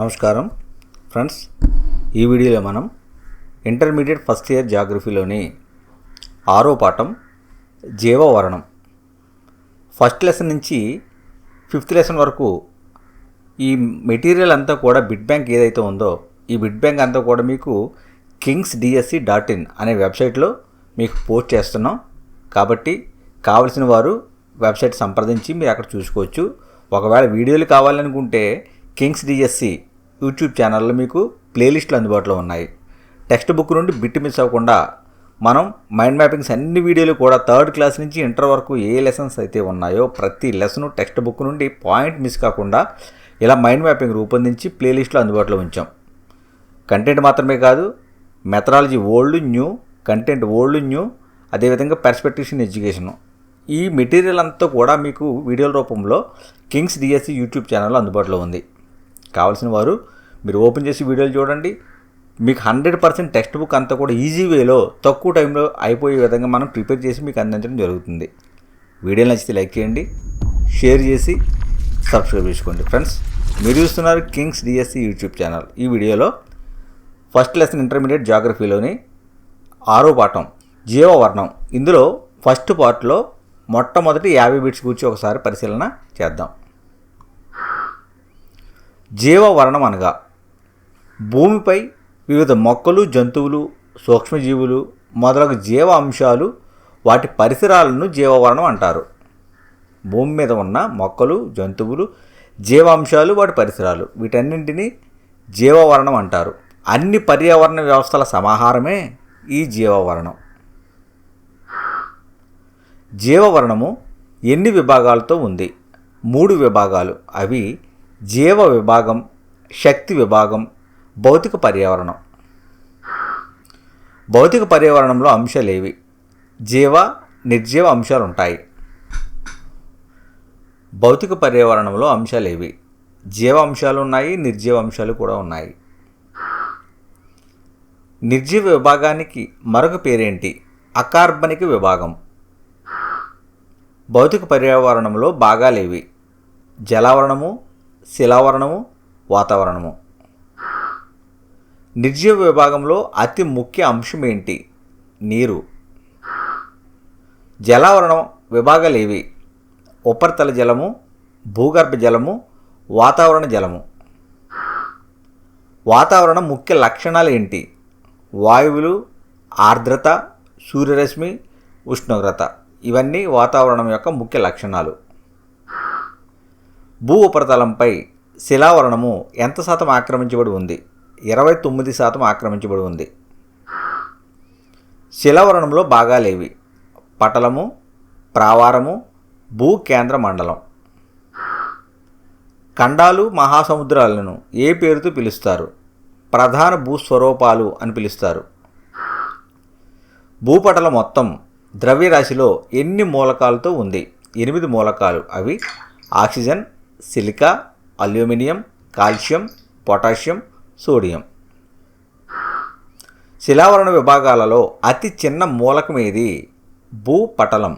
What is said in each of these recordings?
నమస్కారం. ఫ్రెండ్స్ ఈ వీడియోలో మనం ఇంటర్మీడియట్ ఫస్ట్ ఇయర్ జాగ్రఫీలోని ఆరో పాఠం జీవవరణం. ఫస్ట్ లెసన్ నుంచి ఫిఫ్త్ లెసన్ వరకు ఈ మెటీరియల్ అంతా కూడా బిడ్ బ్యాంక్ ఏదైతే ఉందో ఈ బిడ్ బ్యాంక్ అంతా కూడా మీకు కింగ్స్ డిఎస్సి డాట్ ఇన్ అనే వెబ్సైట్లో మీకు పోస్ట్ చేస్తున్నాం. కాబట్టి కావలసిన వారు వెబ్సైట్ సంప్రదించి మీరు అక్కడ చూసుకోవచ్చు. ఒకవేళ వీడియోలు కావాలనుకుంటే కింగ్స్ డిఎస్సి యూట్యూబ్ ఛానల్లో మీకు ప్లేలిస్టులు అందుబాటులో ఉన్నాయి. టెక్స్ట్ బుక్ నుండి బిట్ మిస్ అవ్వకుండా మనం మైండ్ మ్యాపింగ్స్ అన్ని వీడియోలు కూడా థర్డ్ క్లాస్ నుంచి ఇంటర్ వరకు ఏ లెసన్స్ అయితే ఉన్నాయో ప్రతి లెసన్ టెక్స్ట్ బుక్ నుండి పాయింట్ మిస్ కాకుండా ఇలా మైండ్ మ్యాపింగ్ రూపొందించి ప్లేలిస్ట్లో అందుబాటులో ఉంచాం. కంటెంట్ మాత్రమే కాదు methodology old new content old new అదేవిధంగా పర్స్పెక్టివ్స్ ఎడ్యుకేషన్. ఈ మెటీరియల్ అంతా కూడా మీకు వీడియోల రూపంలో కింగ్స్ డిఎస్సి యూట్యూబ్ ఛానల్లో అందుబాటులో ఉంది. కావాల్సిన వారు మీరు ఓపెన్ చేసి వీడియోలు చూడండి. మీకు హండ్రెడ్ పర్సెంట్ టెక్స్ట్ బుక్ అంతా కూడా ఈజీ వేలో తక్కువ టైంలో అయిపోయే విధంగా మనం ప్రిపేర్ చేసి మీకు అందించడం జరుగుతుంది. వీడియో నచ్చితే లైక్ చేయండి షేర్ చేసి సబ్స్క్రైబ్ చేసుకోండి. ఫ్రెండ్స్ మీరు చూస్తున్నారు కింగ్స్ డిఎస్సి యూట్యూబ్ ఛానల్. ఈ వీడియోలో ఫస్ట్ లెసన్ ఇంటర్మీడియట్ జాగ్రఫీలోని ఆరో పాఠం జీవవర్ణం. ఇందులో ఫస్ట్ పార్ట్లో మొట్టమొదటి యాభై బిట్స్ గురించి ఒకసారి పరిశీలన చేద్దాం. జీవవర్ణం అనగా భూమిపై వివిధ మొక్కలు జంతువులు సూక్ష్మజీవులు మొదలగు జీవ అంశాలు వాటి పరిసరాలను జీవవర్ణం అంటారు. భూమి మీద ఉన్న మొక్కలు జంతువులు జీవాంశాలు వాటి పరిసరాలు వీటన్నింటినీ జీవవర్ణం అంటారు. అన్ని పర్యావరణ వ్యవస్థల సమాహారమే ఈ జీవవర్ణం. జీవవర్ణము ఎన్ని విభాగాలతో ఉంది? మూడు విభాగాలు. అవి జీవ విభాగం శక్తి విభాగం భౌతిక పర్యావరణం. భౌతిక పర్యావరణంలో అంశాలు ఏవి జీవ నిర్జీవ అంశాలు ఉంటాయి భౌతిక పర్యావరణంలో అంశాలు ఏవి జీవ అంశాలు ఉన్నాయి నిర్జీవ అంశాలు కూడా ఉన్నాయి. నిర్జీవ విభాగానికి మరొక పేరేంటి? అకార్బనిక విభాగం. భౌతిక పర్యావరణంలో భాగాలేవి. జలావరణము శిలావరణము వాతావరణము. నిర్జీవ విభాగంలో అతి ముఖ్య అంశం ఏంటి? నీరు. జలావరణం విభాగాలేవి ఉపరితల జలము భూగర్భ జలము వాతావరణ జలము. వాతావరణం ముఖ్య లక్షణాలు ఏంటి? వాయువులు ఆర్ద్రత సూర్యరశ్మి ఉష్ణోగ్రత. ఇవన్నీ వాతావరణం యొక్క ముఖ్య లక్షణాలు. భూ ఉపరితలంపై శిలావరణము ఎంత శాతం ఆక్రమించబడి ఉంది? ఇరవై తొమ్మిది శాతం ఆక్రమించబడి ఉంది. శిలావరణంలో భాగాలేవి. పటలము ప్రావారము భూ కేంద్ర మండలం. ఖండాలు మహాసముద్రాలను ఏ పేరుతో పిలుస్తారు? ప్రధాన భూస్వరూపాలు అని పిలుస్తారు. భూపటల మొత్తం ద్రవ్యరాశిలో ఎన్ని మూలకాలతో ఉంది? ఎనిమిది మూలకాలు. అవి oxygen silica aluminium calcium potassium sodium. శిలావరణ విభాగాలలో అతి చిన్న మూలకం ఏది? భూపటలం.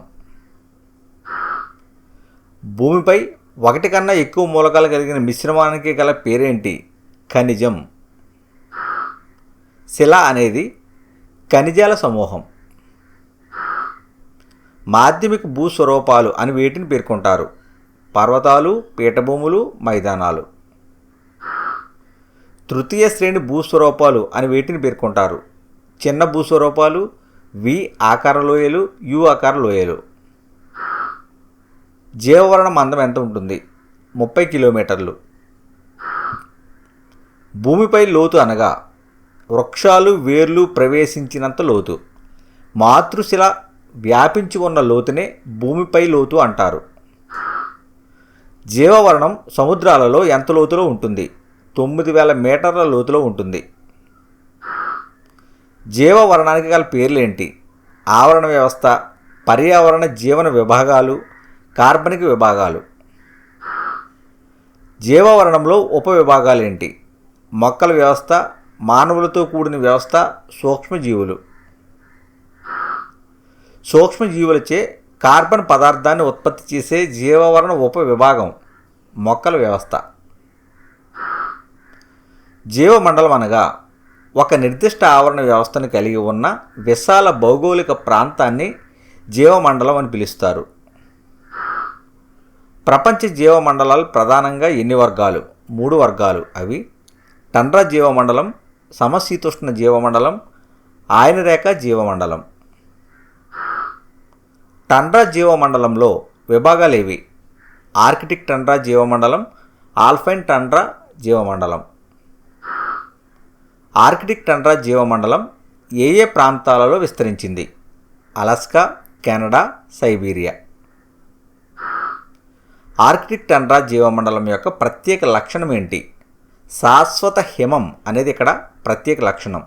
భూమిపై ఒకటి కన్నా ఎక్కువ మూలకాలు కలిగిన మిశ్రమానికి గల పేరేంటి? ఖనిజం. శిల అనేది ఖనిజాల సమూహం. మాధ్యమిక భూస్వరూపాలు అని వీటిని పేర్కొంటారు. పర్వతాలు పీఠభూములు మైదానాలు. తృతీయ శ్రేణి భూస్వరూపాలు అని వీటిని పేర్కొంటారు. చిన్న భూస్వరూపాలు వి ఆకార లోయలు యు ఆకార లోయలు. జీవవరణ మందం ఎంత ఉంటుంది? ముప్పై కిలోమీటర్లు. భూమిపై లోతు అనగా వృక్షాలు వేర్లు ప్రవేశించినంత లోతు. మాతృశిల వ్యాపించి ఉన్న లోతునే భూమిపై లోతు అంటారు. జీవవర్ణం సముద్రాలలో ఎంత లోతులో ఉంటుంది? తొమ్మిది వేల మీటర్ల లోతులో ఉంటుంది. జీవవర్ణానికి గల పేర్లేంటి? ఆవరణ వ్యవస్థ పర్యావరణ జీవన విభాగాలు కార్బనిక విభాగాలు. జీవవర్ణంలో ఉపవిభాగాలేంటి మొక్కల వ్యవస్థ మానవులతో కూడిన వ్యవస్థ సూక్ష్మజీవులు. సూక్ష్మజీవులచే కార్బన్ పదార్థాన్ని ఉత్పత్తి చేసే జీవవరణ ఉప విభాగం మొక్కల వ్యవస్థ. జీవమండలం అనగా ఒక నిర్దిష్ట ఆవరణ వ్యవస్థను కలిగి ఉన్న విశాల భౌగోళిక ప్రాంతాన్ని జీవమండలం అని పిలుస్తారు. ప్రపంచ జీవమండలాలు ప్రధానంగా ఎన్ని వర్గాలు? మూడు వర్గాలు. అవి టండ్రా జీవమండలం సమశీతోష్ణ జీవమండలం ఆయనరేఖ జీవమండలం. టండ్రా జీవమండలంలో విభాగాలు ఏవి ఆర్కిటిక్ టండ్రా జీవమండలం ఆల్ఫైన్ టండ్రా జీవమండలం. ఆర్కిటిక్ టండ్రా జీవమండలం ఏ ఏ ప్రాంతాలలో విస్తరించింది? Alaska Canada Siberia. Arctic tundra జీవమండలం యొక్క ప్రత్యేక లక్షణం ఏంటి? శాశ్వత హిమం అనేది ఇక్కడ ప్రత్యేక లక్షణం.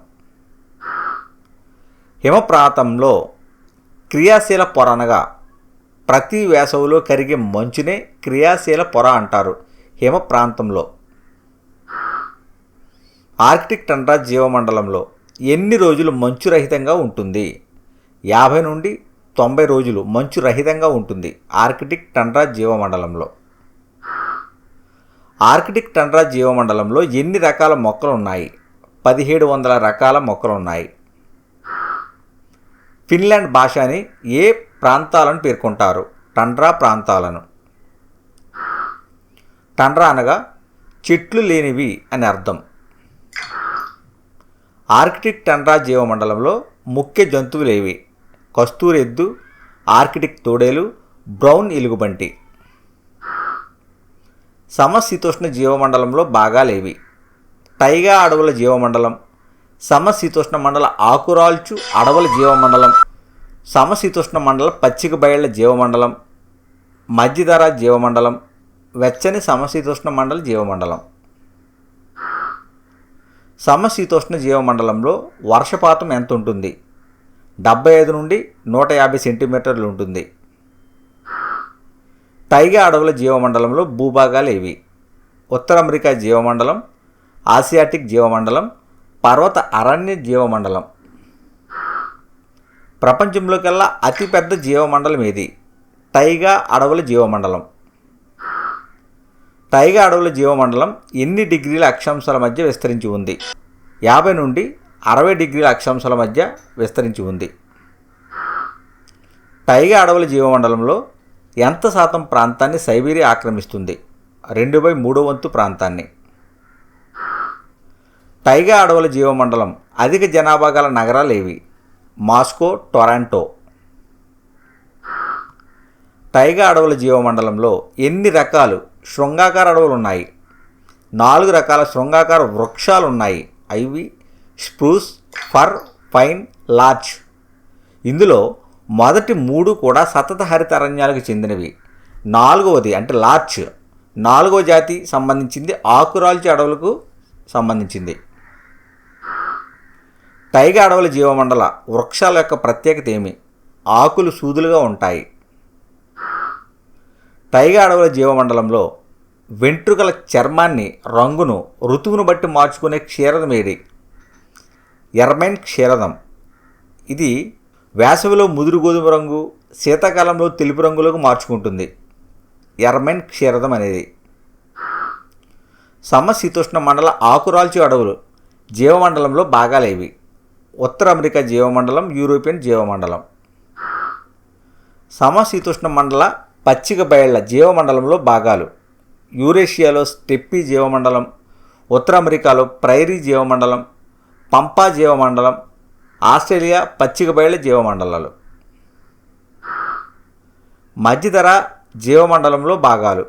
హిమ ప్రాంతంలో క్రియాశీల పొర అనగా ప్రతి వేసవిలో కరిగే మంచునే క్రియాశీల పొర అంటారు హిమ ప్రాంతంలో. ఆర్కిటిక్ టండ్రా జీవమండలంలో ఎన్ని రోజులు మంచు రహితంగా ఉంటుంది? యాభై నుండి తొంభై రోజులు మంచు రహితంగా ఉంటుంది ఆర్కిటిక్ టండ్రా జీవమండలంలో. ఆర్కిటిక్ టండ్రా జీవమండలంలో ఎన్ని రకాల మొక్కలు ఉన్నాయి? పదిహేడు వందల రకాల మొక్కలు ఉన్నాయి. ఫిన్లాండ్ భాషని ఏ ప్రాంతాలను పేర్కొంటారు? టండ్రా ప్రాంతాలను. టండ్రా అనగా చెట్లు లేనివి అని అర్థం. ఆర్కిటిక్ టండ్రా జీవమండలంలో ముఖ్య జంతువులు ఏవి? కస్తూరెద్దు ఆర్కిటిక్ తోడేలు బ్రౌన్ ఎలుగుబంటి. సమశీతోష్ణ జీవమండలంలో భాగాలేవి టైగా అడవుల జీవమండలం సమశీతోష్ణ మండల ఆకురాల్చు అడవుల జీవమండలం సమశీతోష్ణ మండల పచ్చిక బయళ్ళ జీవమండలం మధ్యధర జీవమండలం వెచ్చని సమశీతోష్ణ మండల జీవమండలం. సమశీతోష్ణ జీవమండలంలో వర్షపాతం ఎంత ఉంటుంది డెబ్బై ఐదు నుండి నూట యాభై సెంటీమీటర్లు ఉంటుంది. టైగా అడవుల జీవమండలంలో భూభాగాలు ఏవి? ఉత్తర అమెరికా జీవమండలం ఆసియాటిక్ జీవమండలం పర్వత అరణ్య జీవమండలం. ప్రపంచంలోకెల్లా అతిపెద్ద జీవమండలం ఏది? టైగా అడవుల జీవమండలం. టైగా అడవుల జీవమండలం ఎన్ని డిగ్రీల అక్షాంశాల మధ్య విస్తరించి ఉంది? యాభై నుండి అరవై డిగ్రీల అక్షాంశాల మధ్య విస్తరించి ఉంది. టైగా అడవుల జీవమండలంలో ఎంత శాతం ప్రాంతాన్ని సైబీరియా ఆక్రమిస్తుంది? రెండు బై మూడో వంతు ప్రాంతాన్ని. టైగా అడవుల జీవమండలం అధిక జనాభా గల నగరాలు ఏవి? Moscow Toronto. టైగా అడవుల జీవమండలంలో ఎన్ని రకాలు శృంగాకార అడవులు ఉన్నాయి నాలుగు రకాల శృంగాకార వృక్షాలు ఉన్నాయి అవి స్ప్రూస్ ఫర్ పైన్ లార్చ్ ఇందులో మొదటి మూడు కూడా సతత హరిత అరణ్యాలకు చెందినవి. నాలుగవది అంటే లార్చ్ నాలుగవ జాతి సంబంధించింది ఆకురాల్చి అడవులకు సంబంధించింది. టైగ అడవుల జీవమండల వృక్షాల యొక్క ప్రత్యేకత ఏమి? ఆకులు సూదులుగా ఉంటాయి. టైగ అడవుల జీవమండలంలో వెంట్రుకల చర్మాన్ని రంగును ఋతువును బట్టి మార్చుకునే క్షీరదం ఏది? ఎర్మైన్ క్షీరదం. ఇది వేసవిలో ముదురు గోధుమ రంగు శీతాకాలంలో తెలుపు రంగులోకి మార్చుకుంటుంది. ఎర్మైన్ క్షీరదం అనేది సమశీతోష్ణ మండల ఆకురాల్చి అడవులు జీవమండలంలో భాగాలేవి. ఉత్తర అమెరికా జీవమండలం యూరోపియన్ జీవమండలం. సమశీతోష్ణ మండల పచ్చిక బయళ్ళ జీవమండలంలో భాగాలు. యూరేషియాలో స్టెప్పీ జీవమండలం ఉత్తర అమెరికాలో ప్రైరీ జీవమండలం పంపా జీవమండలం ఆస్ట్రేలియా పచ్చిక బయళ్ళ జీవమండలాలు. మధ్యధర జీవమండలంలో భాగాలు.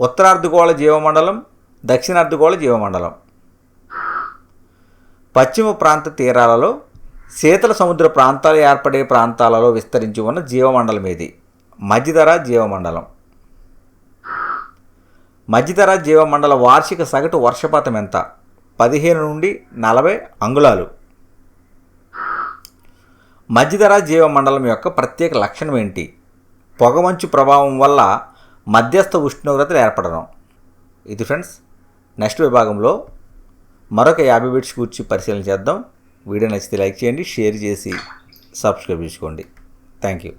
ఉత్తరార్ధగోళ జీవమండలం దక్షిణార్ధగోళ జీవమండలం. పశ్చిమ ప్రాంత తీరాలలో శీతల సముద్ర ప్రాంతాలు ఏర్పడే ప్రాంతాలలో విస్తరించి ఉన్న జీవమండలం ఇది మధ్యధర జీవమండలం. మధ్యధర జీవమండల వార్షిక సగటు వర్షపాతం ఎంత? పదిహేను నుండి నలభై అంగుళాలు. మధ్యధరా జీవమండలం యొక్క ప్రత్యేక లక్షణం ఏంటి? పొగమంచు ప్రభావం వల్ల మధ్యస్థ ఉష్ణోగ్రతలు ఏర్పడడం. ఇది ఫ్రెండ్స్ నెక్స్ట్ విభాగంలో మరొక యాభై బిట్స్ గురించి పరిశీలన చేద్దాం. వీడియో నచ్చితే లైక్ చేయండి షేర్ చేసి సబ్స్క్రైబ్ చేసుకోండి. Thank you